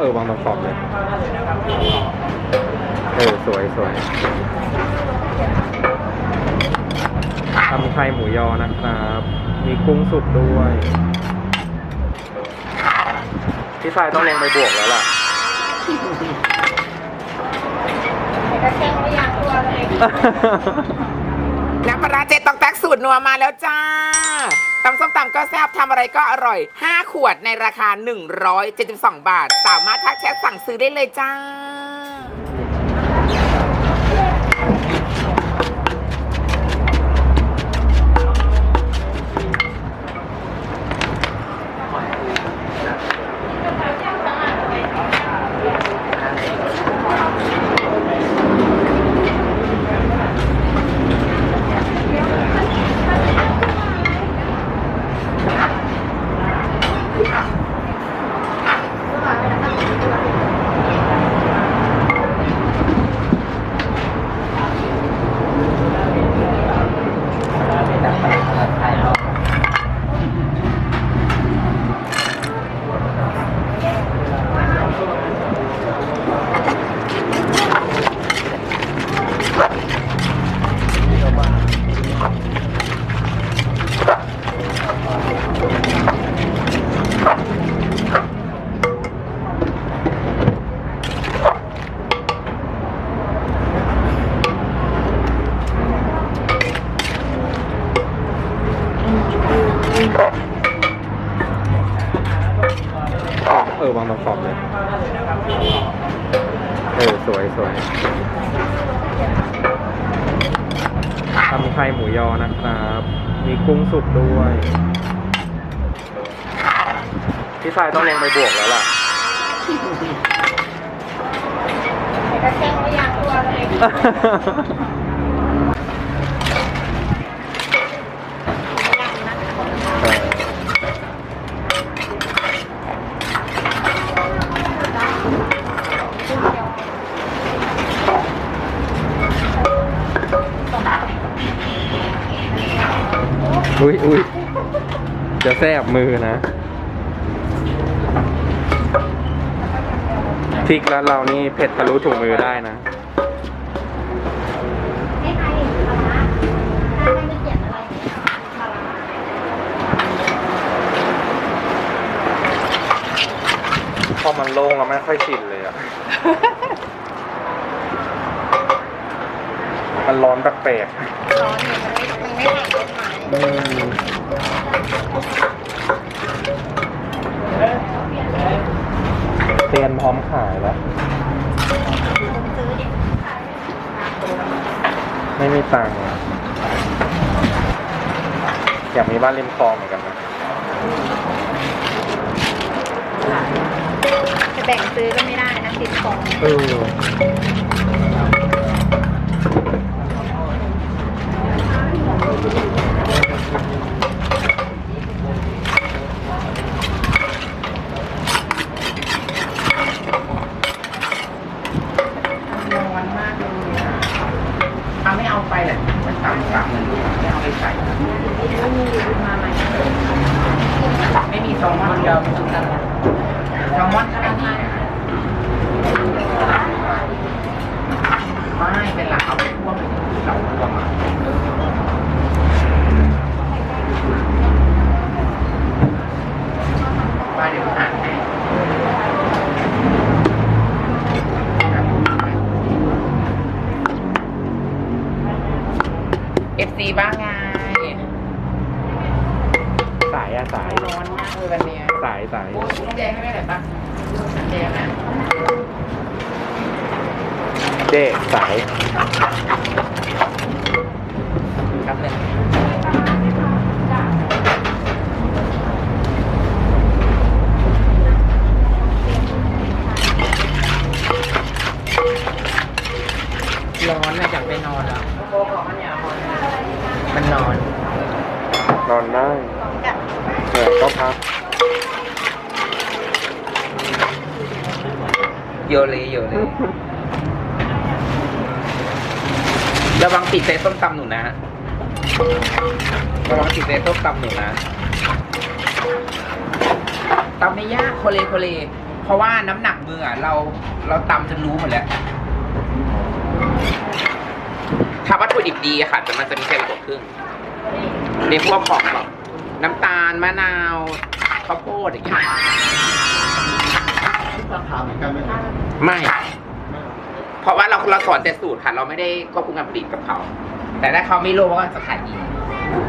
เออวางตรงขอบเลยเออสวยสวยทำไข่หมูยอนะครับ มีกุ้งสุกด้วย พี่ชายต้องเลงไปบวกแล้วล่ะน้ำปลาร้าเจ๊ตอกแตกสูตรนัวมาแล้วจ้า ตำส้มตำก็แซ่บทำอะไรก็อร่อย 5 ขวดในราคา 172 บาท สามารถทักแชทสั่งซื้อได้เลยจ้า เออวางตรงขอบเลยเออสวยสวยทำไข่หมูยอนะครับ มีกุ้งสุกด้วย พี่ชายต้องลงไปบวกแล้วล่ะอุ้ย อุ้ยจะแสบมือนะพริกแล้วเรานี่เผ็ดทะลุถุงมือได้นะให้ใครเห็นปลาร้าให้ไม่เขียนอะไรปลาร้าพอมันโล่งแล้วไม่ค่อยชินเลยอะมันร้อนแปลกร้อนเนี่ยมันไม่มันไม่ผ่านต้นไม้ๆอืม เตรียมพร้อมขายแล้วซื้อดิไม่มีตังค์อะอยากมีบ้านริมคลองเหมือนกันนะ จะแบ่งซื้อก็ไม่ได้นะติดของ เออ ร้อนมากเลยอะ เอาไม่เอาไปแหละมันต่ำต่ำเลยไม่เอาไปใส่ไม่มีซองมันเดียวไม่ต้องกันแซลมอนะไรนี่ไม่เป็นหลักเอาไปพ่วงเราพ่วงมาว่าเดี๋ยวอ่านให้ เอฟซีบ้างไงสายอะสายร้อนมากเลยวันเนี้ยสายสายโอ้ยน้ำแดงให้แม่หน่อยปะน้ำแดงนะเจ๊สายครับหนึ่งร้อนนะอยากไปนอนแล้วมัน นอน นอนได้เหนื่อยก็พักโยเลยโยเลยระวังติดใจส้มตำหนูนะระวังติดใจส้มตำหนูนะตำไม่ยากโคเลโคเลพอราะว่าน้ำหนักมืออะเราเราตำจนรู้หมดแล้ว วัตถุดิบดีอะค่ะ แต่มันจะมีแค่กว่าครึ่งในพวกของแบบน้ำตาลมะนาวข้าวโพดอย่างเงี้ยราคาเหมือนกันไหมครับไม่ เพราะว่าเราเราสอนแต่สูตรค่ะ เราไม่ได้ควบคุมการผลิตกับเขา แต่ถ้าเขาไม่รู้ว่าจะขายดี